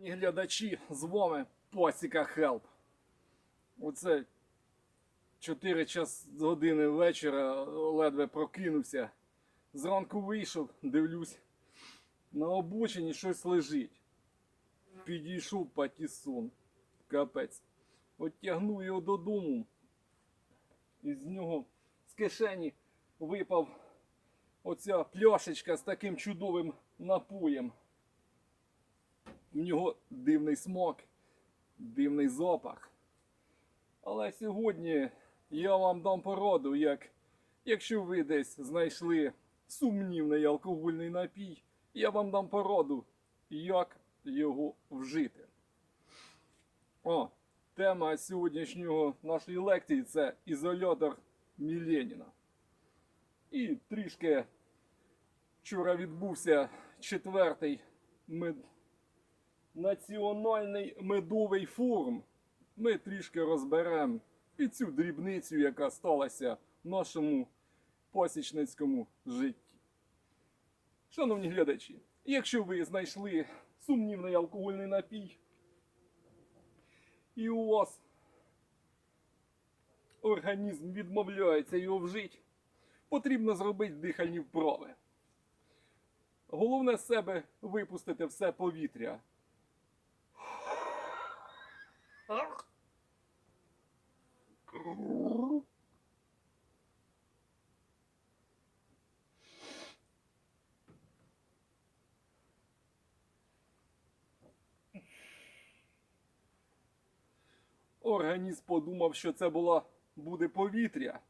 Глядачі, з вами Посіка Хелп. Оце 4 час години вечора ледве прокинувся. Зранку вийшов, дивлюсь, на обочині щось лежить. Підійшов патісон. Капець. От тягну його додому. І з нього з кишені випав оця пляшечка з таким чудовим напоєм. В нього дивний смак, дивний запах. Але сьогодні я вам дам пораду, як якщо ви десь знайшли сумнівний алкогольний напій, я вам дам пораду, як його вжити. О, тема сьогоднішнього нашої лекції це ізолятор Міленіна. І трішки вчора відбувся четвертий мед... національний медовий форум. Ми трішки розберемо і цю дрібницю, яка сталася в нашому пасічницькому житті. Шановні глядачі, якщо ви знайшли сумнівний алкогольний напій, і у вас організм відмовляється його вжити, потрібно зробити дихальні вправи. Головне з себе випустити все повітря. Організм подумав, що це була, буде повітря,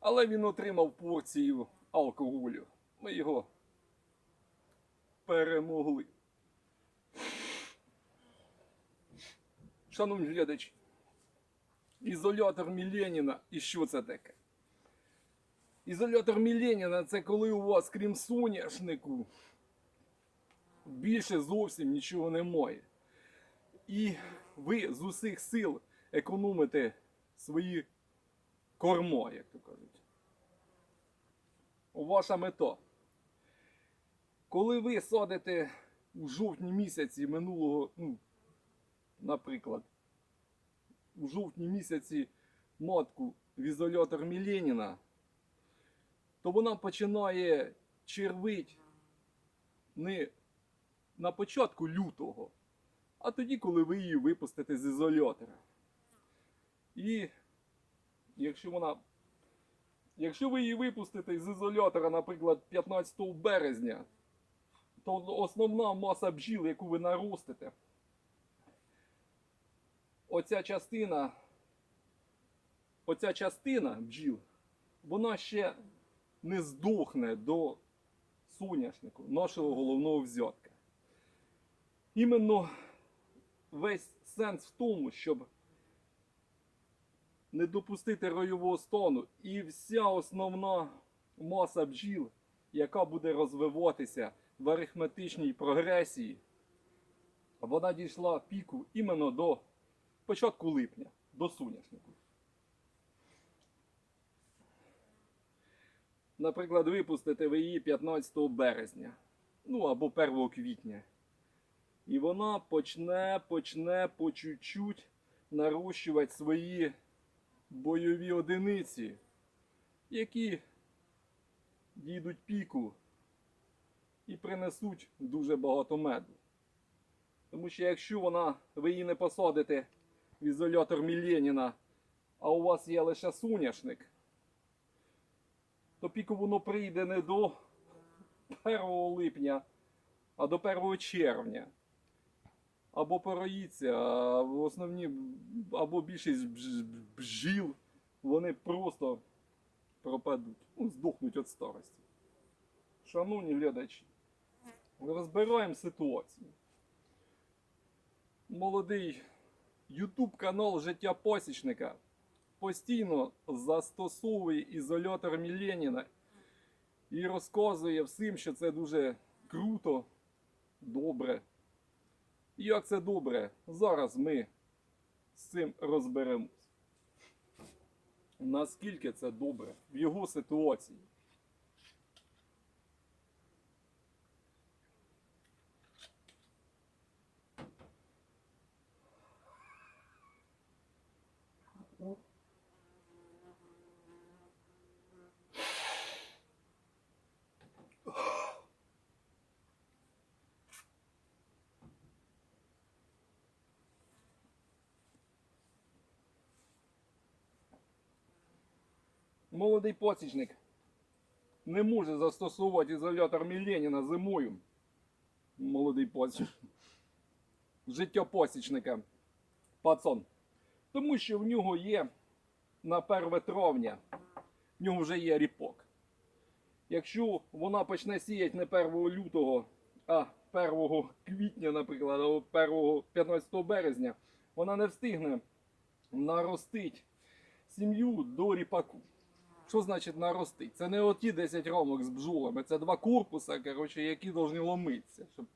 але він отримав порцію алкоголю. Ми його перемогли. Шановні глядачі, ізолятор Міленіна і що це таке? Ізолятор Міленіна це коли у вас, крім соняшнику, більше зовсім нічого немає. І ви з усіх сил економите свої кормо, як то кажуть. Ваша мета. Коли ви садите у жовтні місяці минулого, ну, наприклад, у жовтні місяці матку в ізолятор Міленіна, то вона починає червить не на початку лютого, а тоді, коли ви її випустите з ізолятора. І якщо вона. Якщо ви її випустите з ізолятора, наприклад, 15 березня, то основна маса бджіл, яку ви наростите, оця частина, оця частина бджіл, вона ще не здохне до соняшнику, нашого головного взятка. Іменно весь сенс в тому, щоб не допустити ройового стану. І вся основна маса бджіл, яка буде розвиватися в арифметичній прогресії, вона дійшла піку іменно до початку липня, до соняшнику. Наприклад, випустите ви її 15 березня, ну або 1 квітня. І вона почне, почне по чуть-чуть нарощувати свої бойові одиниці, які дійдуть піку і принесуть дуже багато меду. Тому що якщо вона, ви її не посадите ізолятор Міленіна, а у вас є лише соняшник, то піку воно прийде не до 1 липня, а до 1 червня. Або пороїться, а в основні, або більшість бж- бджіл, вони просто пропадуть, ну, здохнуть від старості. Шановні глядачі, розбираємо ситуацію. Молодий YouTube канал Життя Пасічника постійно застосовує ізолятор Міленіна і розказує всім, що це дуже круто, добре. Як це добре, зараз ми з цим розберемось. Наскільки це добре в його ситуації. Молодий посічник не може застосовувати ізолятор Міленіна зимою. Молодий посічник. Життя посічника. Пацан. Тому що в нього є на 1 травня, в нього вже є ріпок. Якщо вона почне сіяти не 1 лютого, а 1 квітня, наприклад, або 1 15 березня, вона не встигне наростити сім'ю до ріпаку. Що значить наростить? Це не оті 10 рамок з бджолами, це два корпуса, коротше, які повинні ломитися. Щоб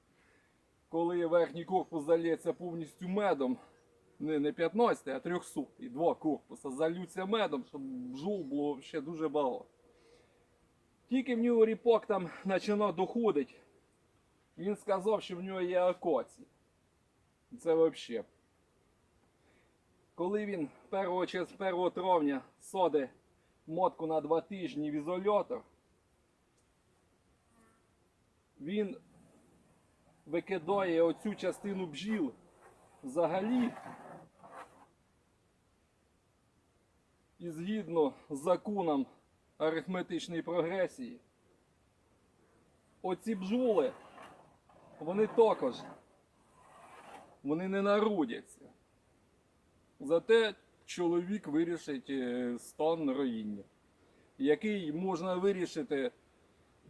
коли верхній корпус залється повністю медом, не, не 15, а 300, і два корпуса залються медом, щоб бджол було ще дуже багато. Тільки в нього ріпак там починав доходити, він сказав, що в нього є акації. Це взагалі. Коли він 1, через 1 травня саде мотку на 2 тижні в ізолятор, він викидає оцю частину бджіл взагалі. І згідно з законом арифметичної прогресії, оці бджоли, вони також вони не народяться. Зате чоловік вирішить е, стан роїння, який можна вирішити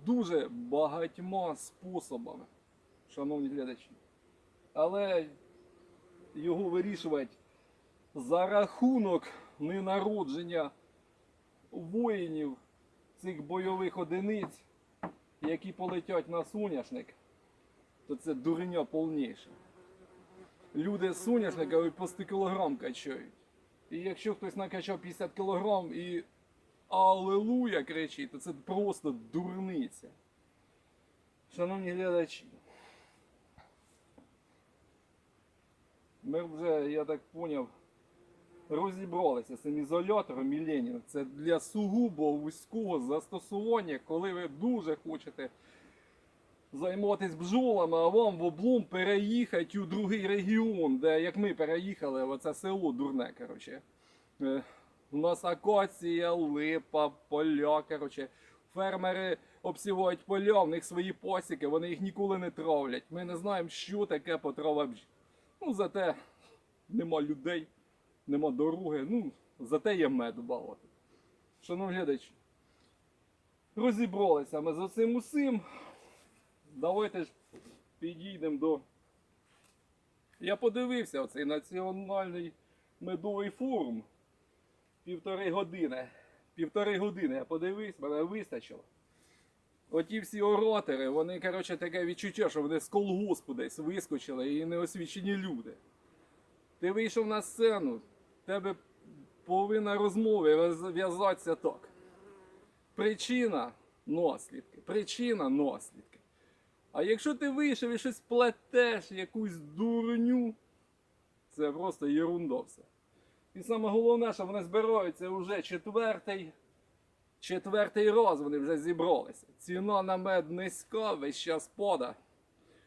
дуже багатьма способами, шановні глядачі. Але його вирішувати за рахунок ненародження воїнів цих бойових одиниць, які полетять на соняшник, то це дурня повніша. Люди з соняшника по 100 кілограм качають. І якщо хтось накачав 50 кілограм і Алелуя кричить, то це просто дурниця. Шановні глядачі. Ми вже, я так поняв, розібралися з цим ізолятором Міленіна. Це для сугубо вузького застосування, коли ви дуже хочете займатися бджолами, а вам в облом переїхати у другий регіон, де як ми переїхали, в оце село дурне. коротше. Е, У нас акація, липа, поля. коротше. Фермери обсівають поля, в них свої посіки, вони їх ніколи не травлять. Ми не знаємо, що таке потрава бджіл. Ну, зате нема людей, нема дороги, ну, зате є мед багато. Шановні глядачі, розібралися ми за цим усім. Давайте ж підійдемо до. Я подивився оцей національний медовий форум. Півтори години. Півтори години я подивився, мене вистачило. Оті всі оратори, вони, коротше, таке відчуття, що вони з колгоспу десь вискочили і неосвічені люди. Ти вийшов на сцену, тебе половина розмови розв'язатися так. Причина наслідки. Причина наслідки. А якщо ти вийшов і щось плетеш, якусь дурню, це просто єрунда все. І саме головне, що вони збираються вже четвертий, четвертий раз вони вже зібралися. Ціна на мед низька, весь час пода.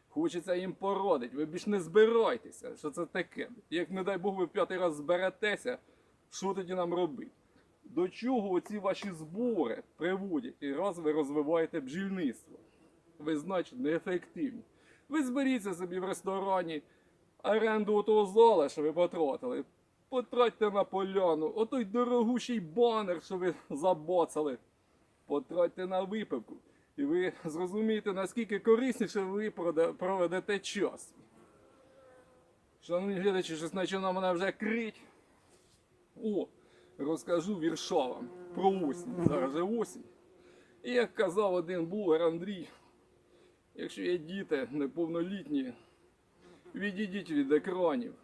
Хочеться їм породити. Ви більш не збирайтеся. Що це таке? Як, не дай Бог, ви п'ятий раз зберетеся, що тоді нам робити? До чого ці ваші збори приводять? І раз ви розвиваєте бджільництво. Ви, значить, неефективні. Ви зберіться собі в ресторані оренду того зала, що ви потратили. Потратьте на поляну, отой дорогущий банер, що ви забоцали. Потратьте на випивку. І ви зрозумієте, наскільки корисніше ви проведете час. Шановні глядачі, щось починає мене вже крить. О, розкажу вірша вам про осінь. Зараз же осінь. І як казав один блогер Андрій, якщо є діти неповнолітні, відійдіть від екранів,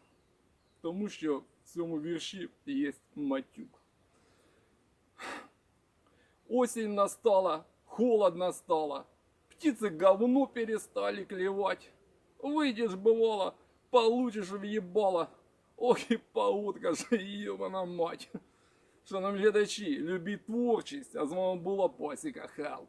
тому що в цьому вірші є матюк. Осень настала, холод настала, птицы говно перестали клевать. Выйдешь, бывало, получишь в ебало. Ох і паутка ж, їбана мать. Шановні глядачі, любіть творчість, а з вами була Пасіка Хелп.